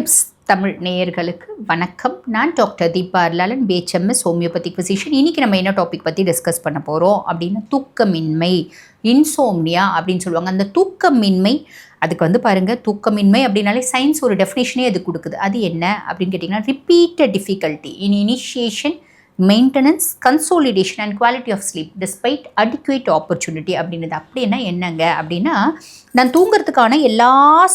Tips Tamil நேயர்களுக்கு வணக்கம். நான் doctor Deepa Arulalan BHMS homeopathic physician இன்றைக்கி நம்ம என்ன டாபிக் பற்றி டிஸ்கஸ் பண்ண போகிறோம் அப்படின்னா தூக்கமின்மை இன்சோம்னியா அப்படின்னு சொல்லுவாங்க. அந்த தூக்கமின்மை அதுக்கு வந்து பாருங்கள் தூக்கமின்மை அப்படின்னாலே சயின்ஸ் ஒரு டெஃபினேஷனே அது கொடுக்குது. அது என்ன அப்படின்னு கேட்டிங்கன்னா repeated difficulty in initiation maintenance consolidation and quality of sleep despite adequate opportunity அப்படின்றது அப்படின்னா என்னங்க? அப்படின்னா நான் தூங்குறதுக்கான எல்லா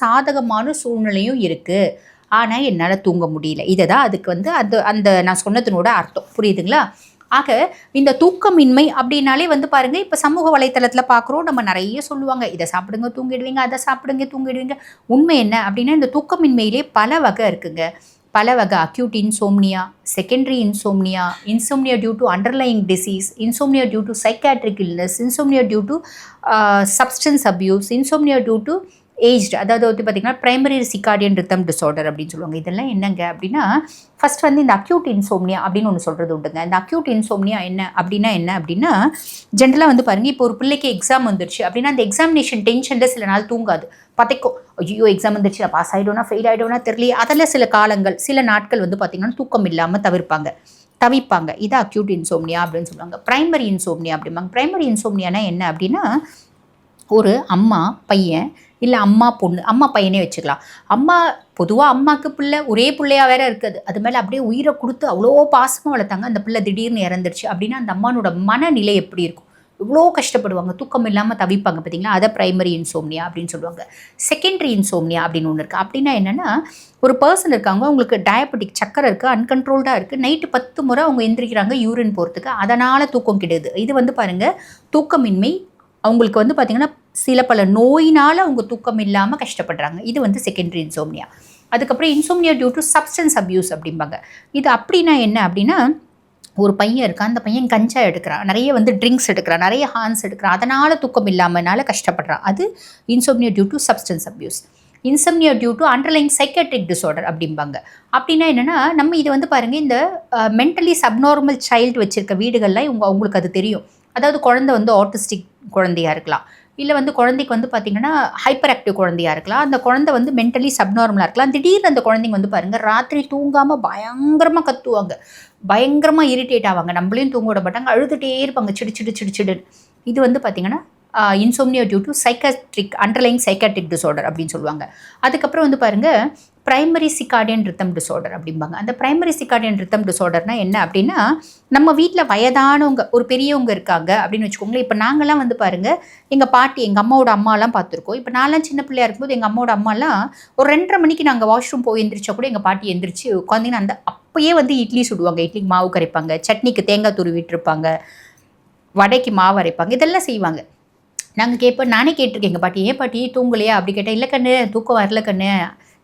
சாதகமான சூழ்நிலையும் இருக்குது ஆனால் என்னால் தூங்க முடியல. இதை தான் அதுக்கு வந்து அந்த அந்த நான் சொன்னதுனோட அர்த்தம். புரியுதுங்களா? ஆக இந்த தூக்கமின்மை அப்படின்னாலே வந்து பாருங்கள் இப்போ சமூக வலைத்தளத்தில் பார்க்குறோம் நம்ம நிறைய சொல்லுவாங்க இதை சாப்பிடுங்க தூங்கிடுவீங்க அதை சாப்பிடுங்க தூங்கிடுவீங்க. உண்மை என்ன அப்படின்னா இந்த தூக்கமின்மையிலே பல வகை இருக்குங்க. பல வகை acute insomnia secondary insomnia insomnia due to underlying disease insomnia due to psychiatric illness insomnia due to substance abuse insomnia due to aged அதாவது வந்து பார்த்திங்கன்னா ப்ரைமரி சிக்கார்டியன் ரித்தம் டிசார்டர் அப்படின்னு சொல்லுவாங்க. இதெல்லாம் என்னங்க அப்படின்னா ஃபஸ்ட் வந்து இந்த அக்யூட் இன்சோம்னியா அப்படின்னு ஒன்று சொல்கிறது உண்டுங்க. இந்த அக்யூட் இன்சோம்னியா என்ன அப்படின்னா என்ன அப்படின்னா ஜென்ரலாக வந்து பாருங்கள் இப்போ ஒரு பிள்ளைக்கு எக்ஸாம் வந்துருச்சு அப்படின்னா அந்த எக்ஸாமினேஷன் டென்ஷனில் சில நாள் தூங்காது. பதைக்கும். ஐயோ எக்ஸாம் வந்துருச்சு நான் பாஸ் ஆகிடும்னா ஃபெயில் ஆகிடும்னா தெரியல அதில் சில காலங்கள் சில நாட்கள் வந்து பார்த்திங்கன்னா தூக்கம் இல்லாமல் தவிர்ப்பாங்க. தவிப்பாங்க. இது அக்யூட் இன்சோம்னியா அப்படின்னு சொல்லுவாங்க. ப்ரைமரி இன்சோம்னியா அப்படிம்பாங்க. ப்ரைமரி இன்சோம்னியானா என்ன அப்படின்னா ஒரு அம்மா பையன் இல்லை அம்மா பொண்ணு அம்மா பையனே வச்சுக்கலாம். அம்மா பொதுவாக அம்மாவுக்கு பிள்ளை ஒரே பிள்ளையாக வேற இருக்குது. அது மேலே அப்படியே உயிரை கொடுத்து அவ்வளோ பாசமாக வளர்த்தாங்க. அந்த பிள்ளை திடீர்னு இறந்துருச்சு அப்படின்னா அந்த அம்மானோட மனநிலை எப்படி இருக்கும்? இவ்வளோ கஷ்டப்படுவாங்க. தூக்கம் இல்லாமல் தவிப்பாங்க பார்த்தீங்களா அதை ப்ரைமரி இன்சோம்னியா அப்படின்னு சொல்லுவாங்க. செகண்டரி இன்சோம்னியா அப்படின்னு ஒன்று இருக்குது அப்படின்னா என்னென்னா ஒரு பர்சன் இருக்காங்க அவங்களுக்கு டயபெட்டிக் சக்கரை இருக்குது அன்கண்ட்ரோல்டாக இருக்குது நைட்டு பத்து முறை அவங்க எந்திரிக்கிறாங்க யூரின் போகிறதுக்கு அதனால் தூக்கம் கிடையாது இது வந்து பாருங்கள் தூக்கமின்மை அவங்களுக்கு வந்து பார்த்திங்கன்னா சில பல நோயினால் அவங்க தூக்கம் இல்லாமல் கஷ்டப்படுறாங்க. இது வந்து செகண்டரி இன்சோம்னியா அதுக்கப்புறம் insomnia due to substance abuse அப்படிம்பாங்க. இது அப்படின்னா என்ன அப்படின்னா ஒரு பையன் இருக்கான். அந்த பையன் கஞ்சா எடுக்கிறான். நிறைய வந்து ட்ரிங்க்ஸ் எடுக்கிறான். நிறைய ஹார்ன்ஸ் எடுக்கிறான். அதனால் தூக்கம் இல்லாமனால கஷ்டப்படுறான். அது insomnia due to substance abuse insomnia due to underlying psychiatric disorder அப்படிம்பாங்க. அப்படின்னா என்னென்னா நம்ம இது வந்து பாருங்கள் இந்த மென்டலி சப்நார்மல் சைல்டு வச்சுருக்க வீடுகளில் இவங்க அவங்களுக்கு அது தெரியும். அதாவது குழந்தை வந்து ஆட்டிஸ்டிக் குழந்தையாக இருக்கலாம். இல்லை வந்து குழந்தைக்கு வந்து பார்த்திங்கன்னா ஹைப்பர் ஆக்டிவ் குழந்தையாக இருக்கலாம். அந்த குழந்தை வந்து மென்டலி சப்நார்மலாக இருக்கலாம். திடீர்னு அந்த குழந்தைங்க வந்து பாருங்கள் ராத்திரி தூங்காமல் பயங்கரமாக கத்துவாங்க. பயங்கரமாக இரிட்டேட் ஆவாங்க. நம்மளையும் தூங்க விட மாட்டாங்க. அழுதுகிட்டே இருப்பாங்க. சிடு சிடு சிடு சிடுன்னு. இது வந்து பார்த்திங்கன்னா insomnia due to psychiatric underlying psychiatric disorder அப்படின்னு சொல்லுவாங்க. அதுக்கப்புறம் வந்து பாருங்கள் ப்ரைமரி சிக்கார்டியன் ரித்தம் டிசார்டர் அப்படிம்பாங்க. அந்த ப்ரைமரி சிக்கார்டியன் ரித்தம் டிசார்டர்னா என்ன அப்படின்னா நம்ம வீட்டில் வயதானவங்க ஒரு பெரியவங்க இருக்காங்க அப்படின்னு வச்சுக்கோங்களேன். இப்போ நாங்களாம் வந்து பாருங்கள் எங்கள் பாட்டி எங்கள் அம்மாவோட அம்மாலாம் பார்த்துருக்கோம். இப்போ நான்லாம் சின்ன பிள்ளையா இருக்கும்போது எங்கள் அம்மாவோட அம்மாலாம் ஒரு ரெண்டரை மணிக்கு நாங்கள் வாஷ்ரூம் போய் எந்திரிச்சா கூட எங்கள் பாட்டி எந்திரிச்சு உட்காந்திங்கன்னா அந்த அப்போயே வந்து இட்லி சுடுவாங்க. இட்லிக்கு மாவு கரைப்பாங்க சட்னிக்கு தேங்காய் துருவிட்டுருப்பாங்க வடைக்கு மாவு அரைப்பாங்க இதெல்லாம் செய்வாங்க. நாங்கள் கேட்போம் நானே கேட்டிருக்கேன் எங்கள் பாட்டி ஏன் பாட்டி தூங்கலையா? அப்படி கேட்டேன் இல்லை கண்ணு தூக்கம் வரல கண்ணு.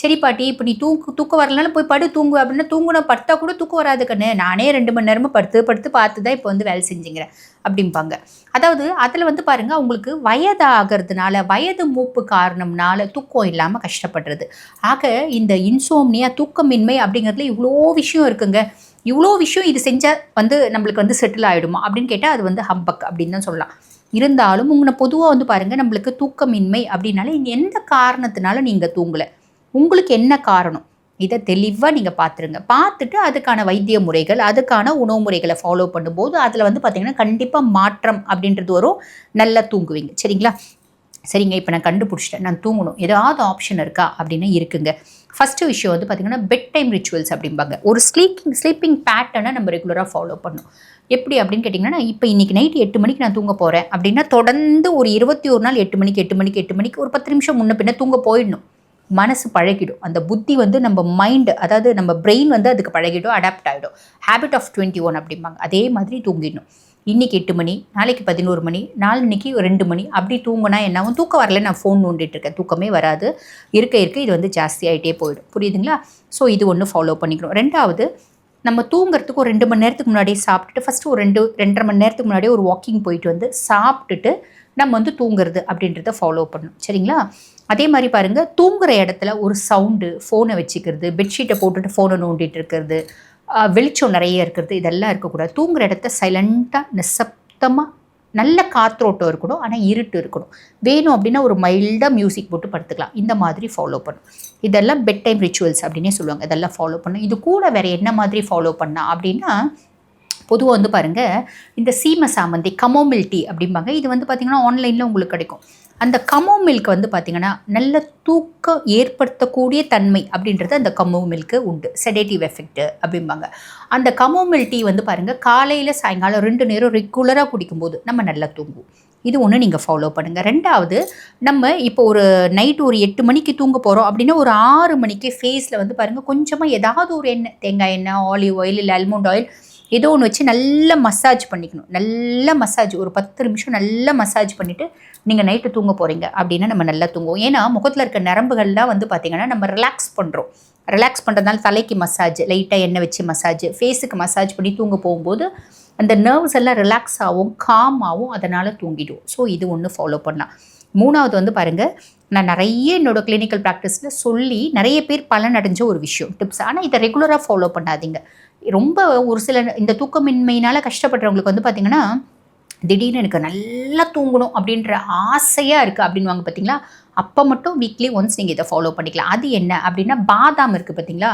சரி பாட்டி இப்போ நீ தூக்கு தூக்கம் வரலனாலும் போய் படு தூங்கு அப்படின்னா தூங்குன படுத்தா கூட தூக்கம் வராது கண்ணு. நானே ரெண்டு மணி நேரமாக படுத்து படுத்து பார்த்து தான் இப்போ வந்து வேலை செஞ்சுங்கிறேன் அப்படிம்பாங்க. அதாவது அதில் வந்து பாருங்கள் அவங்களுக்கு வயதாகிறதுனால வயது மூப்பு காரணம்னால தூக்கம் இல்லாமல் கஷ்டப்படுறது. ஆக இந்த இன்சோம்னியா தூக்கமின்மை அப்படிங்கிறதுல இவ்வளோ விஷயம் இருக்குங்க. இவ்வளோ விஷயம் இது செஞ்சால் வந்து நம்மளுக்கு வந்து செட்டில் ஆகிடுமா அப்படின்னு கேட்டால் அது வந்து ஹம்பக் அப்படின்னு தான் சொல்லலாம். இருந்தாலும் உங்களை பொதுவாக வந்து பாருங்கள் நம்மளுக்கு தூக்கமின்மை அப்படின்னாலே எந்த காரணத்தினால நீங்கள் தூங்கலை? உங்களுக்கு என்ன காரணம்? இதை தெளிவாக நீங்கள் பார்த்துருங்க பார்த்துட்டு அதுக்கான வைத்திய முறைகள் அதுக்கான உணவு முறைகளை ஃபாலோ பண்ணும்போது அதில் வந்து பார்த்திங்கன்னா கண்டிப்பாக மாற்றம் அப்படின்றது வரும். நல்லா தூங்குவீங்க. சரிங்களா? சரிங்க இப்போ நான் கண்டுபிடிச்சிட்டேன். நான் தூங்கணும். ஏதாவது ஆப்ஷன் இருக்கா? அப்படின்னு இருக்குங்க. ஃபஸ்ட்டு விஷயம் வந்து பார்த்திங்கன்னா பெட் டைம் ரிச்சுவல்ஸ் அப்படிம்பாங்க. ஒரு ஸ்லீப்பிங் ஸ்லீப்பிங் பேட்டர்னை நம்ம ரெகுலராக ஃபாலோ பண்ணணும். எப்படி அப்படின்னு கேட்டிங்கன்னா இப்போ இன்றைக்கி நைட்டு எட்டு மணிக்கு நான் தூங்க போகிறேன் அப்படின்னா தொடர்ந்து ஒரு இருபத்தி ஒரு நாள் எட்டு மணிக்கு எட்டு மணிக்கு எட்டு மணிக்கு ஒரு பத்து நிமிஷம் முன்ன பின்ன தூங்க போயிடணும். மனசு பழகிடும். அந்த புத்தி வந்து நம்ம மைண்டு அதாவது நம்ம பிரெயின் வந்து அதுக்கு பழகிடும் அடாப்ட் ஆகிடும் ஹேபிட் ஆஃப் டுவெண்ட்டி ஒன் அப்படிம்பாங்க. அதே மாதிரி தூங்கிடணும். இன்றைக்கி எட்டு மணி நாளைக்கு பதினோரு மணி நாளைக்கு ரெண்டு மணி. அப்படி தூங்கினா என்னாகும் தூக்கம் வரல நான் ஃபோன் நோண்டிகிட்ருக்கேன் தூக்கமே வராது. இருக்க இருக்க இது வந்து ஜாஸ்தி ஆகிட்டே போயிடும். புரியுதுங்களா? ஸோ இது ஒன்று ஃபாலோ பண்ணிக்கணும். ரெண்டாவது நம்ம தூங்குறதுக்கு ஒரு ரெண்டு மணி நேரத்துக்கு முன்னாடியே சாப்பிட்டுட்டு ஃபஸ்ட்டு ஒரு ரெண்டு ரெண்டரை மணி நேரத்துக்கு முன்னாடியே ஒரு வாக்கிங் போயிட்டு வந்து சாப்பிட்டுட்டு நம்ம வந்து தூங்குறது அப்படின்றத ஃபாலோ பண்ணணும். சரிங்களா? அதே மாதிரி பாருங்கள் தூங்குற இடத்துல ஒரு சவுண்டு ஃபோனை வச்சுக்கிறது பெட்ஷீட்டை போட்டுட்டு ஃபோனை நோண்டிட்டு இருக்கிறது வெளிச்சம் நிறைய இருக்கிறது இதெல்லாம் இருக்கக்கூடாது. தூங்குற இடத்த சைலண்ட்டாக நிசப்தமாக நல்ல காற்றோட்டம் இருக்கணும் ஆனால் இருட்டு இருக்கணும். வேணும் அப்படின்னா ஒரு மைல்டாக மியூசிக் போட்டு படுத்துக்கலாம். இந்த மாதிரி ஃபாலோ பண்ணும். இதெல்லாம் பெட் டைம் ரிச்சுவல்ஸ் அப்படின்னே சொல்லுவாங்க. இதெல்லாம் ஃபாலோ பண்ணும். இது கூட வேறு என்ன மாதிரி ஃபாலோ பண்ணால் அப்படின்னா பொதுவாக வந்து பாருங்கள் இந்த சீம சாமந்தி கமோமில் டீ அப்படிம்பாங்க. இது வந்து பார்த்திங்கன்னா ஆன்லைனில் உங்களுக்கு கிடைக்கும். அந்த கமோ மில்க் வந்து பார்த்திங்கன்னா நல்ல தூக்கம் ஏற்படுத்தக்கூடிய தன்மை அப்படின்றது அந்த கமோ மில்க்கு உண்டு. செடேட்டிவ் எஃபெக்ட் அப்படிம்பாங்க. அந்த கமோ மில் டீ வந்து பாருங்கள் காலையில் சாயங்காலம் ரெண்டு நேரம் ரெகுலராக குடிக்கும்போது நம்ம நல்லா தூங்குவோம். இது ஒன்று நீங்கள் ஃபாலோ பண்ணுங்கள் ரெண்டாவது நம்ம இப்போ ஒரு நைட் ஒரு எட்டு மணிக்கு தூங்க போகிறோம் அப்படின்னா ஒரு ஆறு மணிக்கு ஃபேஸில் வந்து பாருங்கள் கொஞ்சமாக ஏதாவது ஒரு எண்ணெய் தேங்காய் எண்ணெய் ஆலிவ் ஆயில் இல்லை அல்மண்ட் ஆயில் ஏதோ ஒன்று வச்சு நல்லா மசாஜ் பண்ணிக்கணும். நல்லா மசாஜ் ஒரு பத்து நிமிஷம் நல்லா மசாஜ் பண்ணிவிட்டு நீங்கள் நைட்டு தூங்க போகிறீங்க அப்படின்னா நம்ம நல்லா தூங்குவோம். ஏன்னா முகத்தில் இருக்க நரம்புகள்லாம் வந்து பார்த்திங்கன்னா நம்ம ரிலாக்ஸ் பண்ணுறோம் ரிலாக்ஸ் பண்ணுறதுனால தலைக்கு மசாஜ் லைட்டாக எண்ணெய் வச்சு மசாஜ் ஃபேஸுக்கு மசாஜ் பண்ணி தூங்க போகும்போது அந்த நர்வ்ஸ் எல்லாம் ரிலாக்ஸ் ஆகும் காம் ஆகும் அதனால் தூங்கிடும் ஸோ இது ஒன்று ஃபாலோ பண்ணலாம். மூணாவது வந்து பாருங்கள் நான் நிறைய என்னோடய கிளினிக்கல் ப்ராக்டிஸில் சொல்லி நிறைய பேர் பலன் அடைஞ்ச ஒரு விஷயம் டிப்ஸ் ஆனால் இதை ரெகுலராக ஃபாலோ பண்ணாதீங்க. ரொம்ப ஒரு சில இந்த தூக்கமின்மையினால் கஷ்டப்படுறவங்களுக்கு வந்து பார்த்திங்கன்னா திடீர்னு எனக்கு நல்லா தூங்கணும் அப்படின்ற ஆசையாக இருக்குது அப்படின்வாங்க பார்த்தீங்களா அப்போ மட்டும் வீக்லி ஒன்ஸ் நீங்கள் இதை ஃபாலோ பண்ணிக்கலாம். அது என்ன அப்படின்னா பாதாம் இருக்குது பார்த்தீங்களா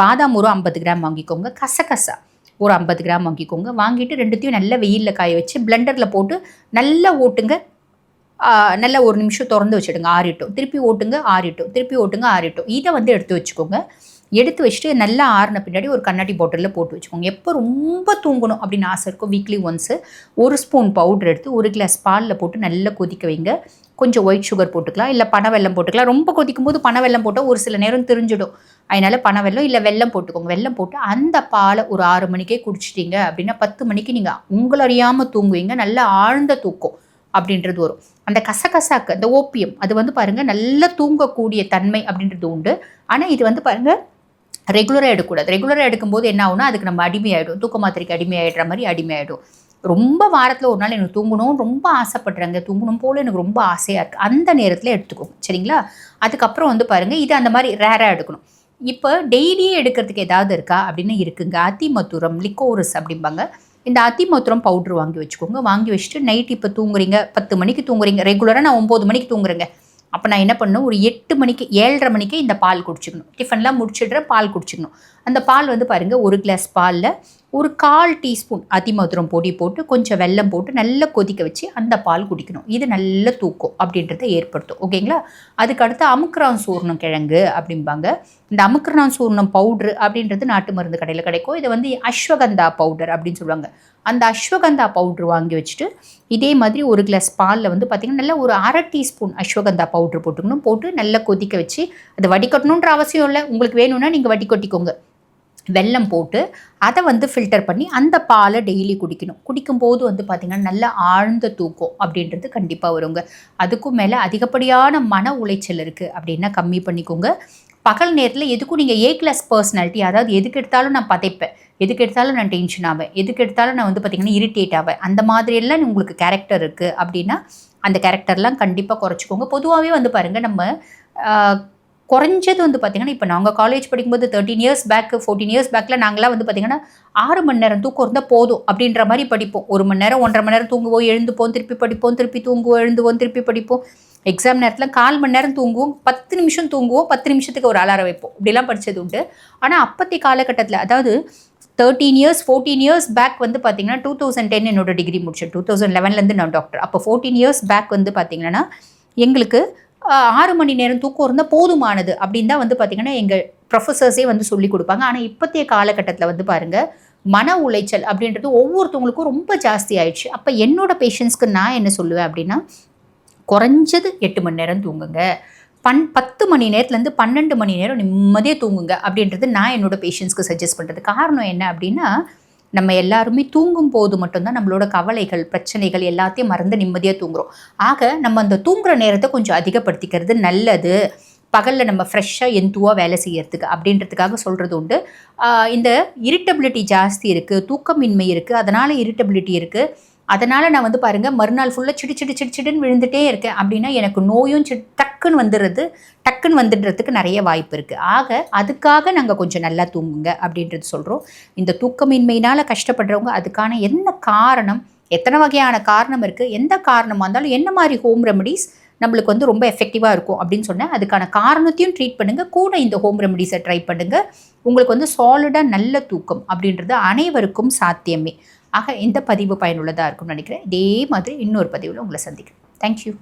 பாதாம் ஒரு ஐம்பது கிராம் வாங்கிக்கோங்க. கசகசா ஒரு ஐம்பது கிராம் வாங்கிக்கோங்க. வாங்கிட்டு ரெண்டுத்தையும் நல்லா வெயிலில் காய வச்சு பிளெண்டரில் போட்டு நல்லா ஓட்டுங்க. நல்ல ஒரு நிமிஷம் திறந்து வச்சுடுங்க. ஆறிட்டும். திருப்பி ஓட்டுங்க ஆறிட்டும். திருப்பி ஓட்டுங்க ஆறிட்டும். இதை வந்து எடுத்து வச்சுக்கோங்க. எடுத்து வச்சுட்டு நல்லா ஆறின பின்னாடி ஒரு கண்ணாடி பாட்டிலில் போட்டு வச்சுக்கோங்க. எப்போ ரொம்ப தூங்கணும் அப்படின்னு ஆசை இருக்கும் வீக்லி ஒன்ஸு ஒரு ஸ்பூன் பவுடர் எடுத்து ஒரு கிளாஸ் பாலில் போட்டு நல்லா கொதிக்க வைங்க. கொஞ்சம் ஒயிட் சுகர் போட்டுக்கலாம் இல்லை பனை வெல்லம் போட்டுக்கலாம். ரொம்ப கொதிக்கும் போது பனை வெல்லம் போட்டால் ஒரு சில நேரம் தெரிஞ்சிடும். அதனால் பனை வெல்லம் இல்லை வெல்லம் போட்டுக்கோங்க. வெல்லம் போட்டு அந்த பாலை ஒரு ஆறு மணிக்கே குடிச்சிட்டிங்க அப்படின்னா பத்து மணிக்கு நீங்கள் உங்களை அறியாமல் தூங்குவீங்க. நல்லா ஆழ்ந்த தூக்கம் அப்படின்றது வரும். அந்த கசகசாக்கு அந்த ஓப்பியம் அது வந்து பாருங்கள் நல்லா தூங்கக்கூடிய தன்மை அப்படின்றது உண்டு. ஆனால் இது வந்து பாருங்கள் ரெகுலராக எடுக்கக்கூடாது. ரெகுலராக எடுக்கும்போது என்ன ஆகுனா அதுக்கு நம்ம அடிமையாயிடும் தூக்க மாத்திரைக்கு அடிமையாயிடுற மாதிரி அடிமையாயிடும் ரொம்ப வாரத்தில் ஒரு நாள் எனக்கு தூங்கணும் ரொம்ப ஆசைப்படுறாங்க தூங்கணும் போல் எனக்கு ரொம்ப ஆசையாக இருக்குது அந்த நேரத்தில் எடுத்துக்கோங்க சரிங்களா? அதுக்கப்புறம் வந்து பாருங்கள் இது அந்த மாதிரி ரேராக எடுக்கணும். இப்போ டெய்லியே எடுக்கிறதுக்கு ஏதாவது இருக்கா? அப்படின்னு இருக்குங்க. அத்திமத்துரம் லிக்கோரஸ் அப்படிம்பாங்க. இந்த அத்திமத்துரம் பவுட்ரு வாங்கி வச்சுக்கோங்க. வாங்கி வச்சுட்டு நைட் இப்போ தூங்குறீங்க பத்து மணிக்கு தூங்குறீங்க. ரெகுலராக நான் ஒம்பது மணிக்கு தூங்குறேங்க. அப்போ நான் என்ன பண்ணணும்? ஒரு எட்டு மணிக்கு ஏழரை மணிக்கு இந்த பால் குடிச்சிக்கணும். டிஃபன்லாம் முடிச்சிடுற பால் குடிச்சிக்கணும். அந்த பால் வந்து பாருங்கள் ஒரு கிளாஸ் பாலில் ஒரு கால் டீஸ்பூன் அதிமதுரம் பொடி போட்டு கொஞ்சம் வெல்லம் போட்டு நல்லா கொதிக்க வச்சு அந்த பால் குடிக்கணும். இது நல்ல தூக்கம் அப்படின்றத ஏற்படுத்தும். ஓகேங்களா? அதுக்கு அடுத்து அமுக்ரான் சூர்ணம் கிழங்கு அப்படிம்பாங்க. இந்த அமுக்ரான் சூர்ணம் பவுட்ரு அப்படின்றது நாட்டு மருந்து கடையில் கிடைக்கும். இதை வந்து அஸ்வகந்தா பவுடர் அப்படின்னு சொல்லுவாங்க. அந்த அஸ்வகந்தா பவுட்ரு வாங்கி வச்சுட்டு இதே மாதிரி ஒரு கிளாஸ் பாலில் வந்து பார்த்திங்கன்னா நல்லா ஒரு அரை டீஸ்பூன் அஸ்வகந்தா பவுட்ரு போட்டுக்கணும். போட்டு நல்லா கொதிக்க வச்சு அதை வடிகட்டணுன்ற அவசியம் இல்லை. உங்களுக்கு வேணும்னா நீங்கள் வடிகட்டிக்கோங்க. வெல்லம் போட்டு அதை வந்து ஃபில்டர் பண்ணி அந்த பாலை டெய்லி குடிக்கணும். குடிக்கும்போது வந்து பார்த்திங்கன்னா நல்ல ஆழ்ந்த தூக்கம் அப்படின்றது கண்டிப்பாக வருங்க. அதுக்கும் மேலே அதிகப்படியான மன உளைச்சல் இருக்குது அப்படின்னா கம்மி பண்ணிக்கோங்க. பகல் நேரத்தில் எதுக்கும் நீங்கள் ஏ கிளாஸ் பர்சனாலிட்டி அதாவது எதுக்கு எடுத்தாலும் நான் பதைப்பேன். எதுக்கு எடுத்தாலும் நான் டென்ஷன் ஆவேன். எதுக்கு எடுத்தாலும் நான் வந்து பார்த்திங்கன்னா இரிட்டேட் ஆவேன். அந்த மாதிரியெல்லாம் உங்களுக்கு கேரக்டர் இருக்குது அப்படின்னா அந்த கேரக்டர்லாம் கண்டிப்பாக குறைச்சிக்கோங்க. பொதுவாகவே வந்து பாருங்கள் நம்ம குறைஞ்சது வந்து பார்த்திங்கன்னா இப்போ நாங்கள் காலேஜ் படிக்கும்போது thirteen years back fourteen years பேக்கில் நாங்களாம் வந்து பார்த்திங்கன்னா ஆறு மணி நேரம் தூக்கம் இருந்தால் போதும் அப்படின்ற மாதிரி படிப்போம். ஒரு மணி நேரம் ஒன்றரை மணி நேரம் தூங்குவோம் எழுந்துப்போம் திருப்பி படிப்போம் திருப்பி தூங்குவோம் எழுந்துவோம் திருப்பி படிப்போம். எக்ஸாம் நேரத்தில் கால் மணி நேரம் தூங்குவோம் பத்து நிமிஷம் தூங்குவோம் பத்து நிமிஷத்துக்கு ஒரு அலாரம் வைப்போம். இப்படிலாம் படித்தது உண்டு. ஆனால் அப்பத்தி காலகட்டத்தில் அதாவது thirteen years fourteen years back வந்து பார்த்தீங்கன்னா டூ தௌசண்ட் டென் என்னோட டிகிரி முடிச்சேன். டூ தௌசண்ட் லெவன்லேருந்து நான் டாக்டர் அப்போ ஃபோர்டீன் இயர்ஸ் பேக் வந்து பார்த்தீங்கன்னா எங்களுக்கு ஆறு மணி நேரம் தூக்கம் இருந்தால் போதுமானது அப்படின்னு தான் வந்து பார்த்திங்கன்னா எங்கள் ப்ரொஃபஸர்ஸே வந்து சொல்லி கொடுப்பாங்க. ஆனால் இப்போத்தைய காலகட்டத்தில் வந்து பாருங்கள் மன உளைச்சல் அப்படின்றது ஒவ்வொருத்தவங்களுக்கும் ரொம்ப ஜாஸ்தி ஆயிடுச்சு. அப்போ என்னோடய பேஷண்ட்ஸ்க்கு நான் என்ன சொல்லுவேன் அப்படின்னா குறைஞ்சது எட்டு மணி நேரம் தூங்குங்க. பன் பத்து மணி நேரத்துலேருந்து பன்னெண்டு மணி நேரம் நிம்மதியாக தூங்குங்க அப்படின்றது நான் என்னோடய பேஷண்ட்ஸ்க்கு சஜஸ்ட் பண்ணுறது காரணம் என்ன அப்படின்னா நம்ம எல்லாருமே தூங்கும் போது மட்டும்தான் நம்மளோட கவலைகள் பிரச்சனைகள் எல்லாத்தையும் மறந்து நிம்மதியாக தூங்குறோம். ஆக நம்ம அந்த தூங்குற நேரத்தை கொஞ்சம் அதிகப்படுத்திக்கிறது நல்லது. பகலில் நம்ம ஃப்ரெஷ்ஷாக எந்துவாக வேலை செய்யறதுக்கு அப்படின்றதுக்காக சொல்கிறது உண்டு. இந்த இரிட்டபிலிட்டி ஜாஸ்தி இருக்குது தூக்கமின்மை இருக்குது அதனால் இரிட்டபிலிட்டி இருக்குது அதனால் நான் வந்து பாருங்கள் மறுநாள் ஃபுல்லாக சிடி சிடு சிடி சிடுன்னு விழுந்துட்டே இருக்கேன். அப்படின்னா எனக்கு நோயும் சிட் டக்குன்னு வந்துடுறது டக்குன்னு வந்துடுறதுக்கு நிறைய வாய்ப்பு இருக்குது ஆக அதுக்காக நாங்கள் கொஞ்சம் நல்லா தூங்குங்க அப்படின்றது சொல்கிறோம் இந்த தூக்கமின்மையினால் கஷ்டப்படுறவங்க அதுக்கான என்ன காரணம் எத்தனை வகையான காரணம் இருக்குது எந்த காரணமாக இருந்தாலும் என்ன மாதிரி ஹோம் ரெமடிஸ் நம்மளுக்கு வந்து ரொம்ப எஃபெக்டிவாக இருக்கும் அப்படின்னு சொன்னேன் அதுக்கான காரணத்தையும் ட்ரீட் பண்ணுங்கள் கூட இந்த ஹோம் ரெமடிஸை ட்ரை பண்ணுங்கள் உங்களுக்கு வந்து சாலிடாக நல்ல தூக்கம் அப்படின்றது அனைவருக்கும் சாத்தியமே. ஆக இந்த பதிவு பயனுள்ளதாக இருக்கும்னு நினைக்கிறேன். இதே மாதிரி இன்னொரு பதிவில் உங்களை சந்திக்கிறேன். தேங்க்யூ